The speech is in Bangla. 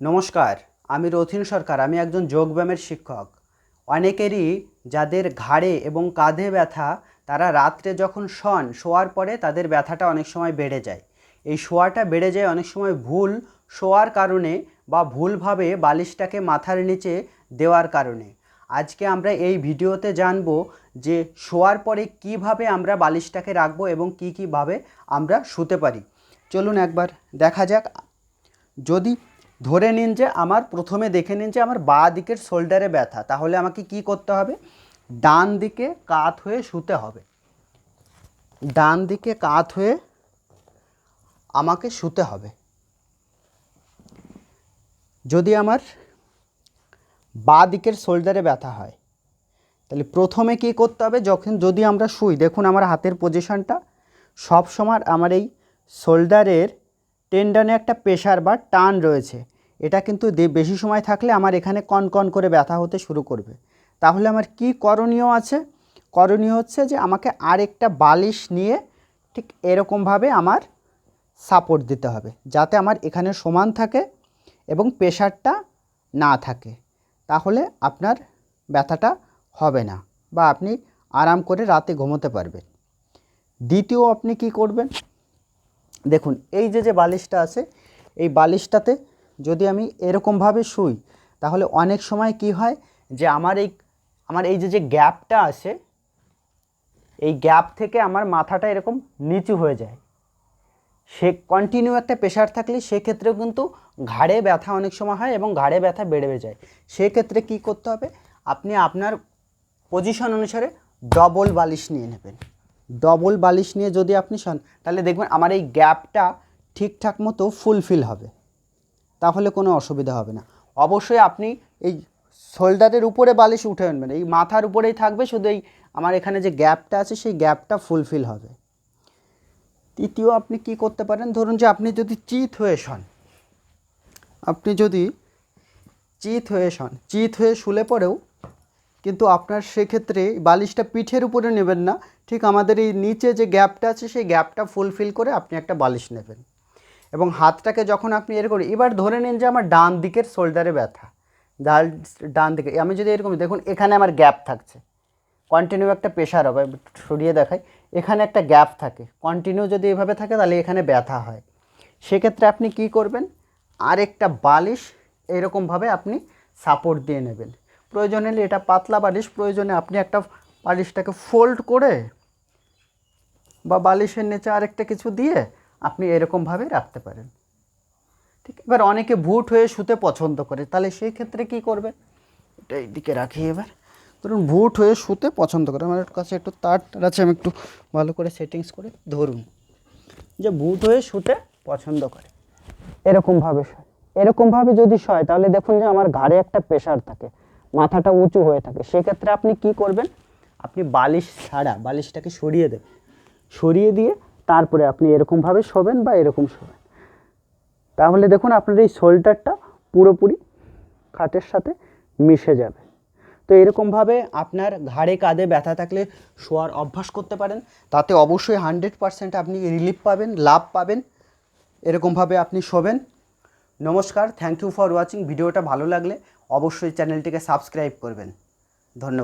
নমস্কার, আমি রথিন সরকার, আমি একজন যোগব্যায়ামের শিক্ষক। অনেকেরই যাদের ঘাড়ে এবং কাঁধে ব্যথা, তারা রাত্রে যখন শন, শোয়ার পরে তাদের ব্যথাটা অনেক সময় বেড়ে যায়। এই শোয়াটা বেড়ে যায় অনেক সময় ভুল শোয়ার কারণে বা ভুলভাবে বালিশটাকে মাথার নিচে দেওয়ার কারণে। আজকে আমরা এই ভিডিওতে জানব যে শোয়ার পরে কীভাবে আমরা বালিশটাকে রাখব এবং কী কীভাবে আমরা শুতে পারি। চলুন একবার দেখা যাক। যদি ধরে নিন যে আমার প্রথমে দেখে নিন যে আমার বাঁ দিকের শোল্ডারে ব্যথা, তাহলে আমাকে কি করতে হবে? ডান দিকে কাত হয়ে শুতে হবে। ডান দিকে কাত হয়ে আমাকে শুতে হবে। যদি আমার বাঁ দিকের শোল্ডারে ব্যথা হয়, তাহলে প্রথমে কি করতে হবে? যখন যদি আমরা শুই, দেখুন আমার হাতের পজিশনটা সব সময় আমার এই শোল্ডারের টেন্ডনে একটা প্রেশার বা টান রয়েছে। এটা কিন্তু বেশি সময় থাকলে আমার এখানে কন কন করে ব্যথা হতে শুরু করবে। তাহলে আমার কি করণীয় আছে? করণীয় হচ্ছে যে আমাকে আরেকটা বালিশ নিয়ে ঠিক এরকমভাবে আমার সাপোর্ট দিতে হবে, যাতে আমার এখানে সমান থাকে এবং প্রেশারটা না থাকে। তাহলে আপনার ব্যথাটা হবে না বা আপনি আরাম করে রাতে ঘুমোতে পারবেন। দ্বিতীয় আপনি কি করবেন? দেখুন, এই যে যে বালিশটা আছে, এই বালিশটাতে যদি আমি এরকমভাবে শুই, তাহলে অনেক সময় কি হয় যে, আমার এই আমার এই যে যে গ্যাপটা আছে, এই গ্যাপ থেকে আমার মাথাটা এরকম নিচু হয়ে যায়। সে কন্টিনিউ একটা প্রেশার থাকলে সেক্ষেত্রেও কিন্তু ঘাড়ে ব্যথা অনেক সময় হয় এবং ঘাড়ে ব্যথা বেড়ে যায়। সেক্ষেত্রে কি করতে হবে? আপনি আপনার পজিশন অনুসারে ডবল বালিশ নিয়ে নেবেন। ডবল বালিশ নিয়ে যদি আপনি শোন তাহলে দেখবেন আমার এই গ্যাপটা ঠিকঠাক মতো ফুলফিল হবে। তাহলে কোনো অসুবিধা হবে না। অবশ্যই আপনি এই শোল্ডারের উপরে বালিশ উঠে আনবেন। এই মাথার উপরেই থাকবে, শুধু এই আমার এখানে যে গ্যাপটা আছে, সেই গ্যাপটা ফুলফিল হবে। তৃতীয়, আপনি কি করতে পারেন? ধরুন যে আপনি যদি চিত হয়ে শন আপনি যদি চিত হয়ে শন চিত হয়ে শুলে পরেও কিন্তু আপনার সেক্ষেত্রে বালিশটা পিঠের উপরে নেবেন না ঠিক আমাদের এই নিচে যে গ্যাপটা আছে, সেই গ্যাপটা ফুলফিল করে আপনি একটা বালিশ নেবেন। এবং হাতটাকে যখন আপনি এর করে, এবার ধরে নিন যে আমার ডান দিকের শোল্ডারে ব্যথা। ডাল, ডান দিকে, আমি যদি এরকম, দেখুন এখানে আমার গ্যাপ থাকছে। কন্টিনিউ একটা প্রেশার হবে, সরিয়ে দেখাই। এখানে একটা গ্যাপ থাকে। কন্টিনিউ যদি এভাবে থাকে, তাহলে এখানে ব্যথা হয়। সেক্ষেত্রে আপনি কি করবেন? আরেকটা বালিশ এরকমভাবে আপনি সাপোর্ট দিয়ে নেবেন। প্রয়োজন এটা পাতলা বালিশ, প্রয়োজনে আপনি একটা বালিশটাকে ফোল্ড করে বা বালিশের নিচে আরেকটা কিছু দিয়ে আপনি এরকমভাবে রাখতে পারেন। ঠিক, এবার অনেকে ভুট হয়ে শুতে পছন্দ করে, তাহলে সেই ক্ষেত্রে কি করবে? এটা এইদিকে রাখি এবার। ধরুন ভুট হয়ে শুতে পছন্দ করে, আমার কাছে একটু তার আছে, আমি একটু ভালো করে সেটিংস করে ধরুন যে ভুট হয়ে শুতে পছন্দ করে। এরকমভাবে শয়। এরকমভাবে যদি শয়, তাহলে দেখুন যে আমার ঘাড়ে একটা প্রেশার থাকে, মাথাটা উঁচু হয়ে থাকে। সেক্ষেত্রে আপনি কি করবেন? আপনি বালিশ ছাড়া, বালিশটাকে সরিয়ে দেবেন। সরিয়ে দিয়ে তারপরে আপনি এরকমভাবে শোবেন বা এরকম শোবেন। তাহলে দেখুন আপনার এই শোল্ডারটা পুরোপুরি খাটের সাথে মিশে যাবে। তো এরকমভাবে আপনার ঘাড়ে কাঁধে ব্যথা থাকলে শোয়ার অভ্যাস করতে পারেন। তাতে অবশ্যই হান্ড্রেড পারসেন্ট আপনি রিলিফ পাবেন, লাভ পাবেন। এরকমভাবে আপনি শোবেন। নমস্কার, থ্যাংক ইউ ফর ওয়াচিং। ভিডিওটা ভালো লাগলে অবশ্যই চ্যানেলটিকে সাবস্ক্রাইব করবেন। ধন্যবাদ।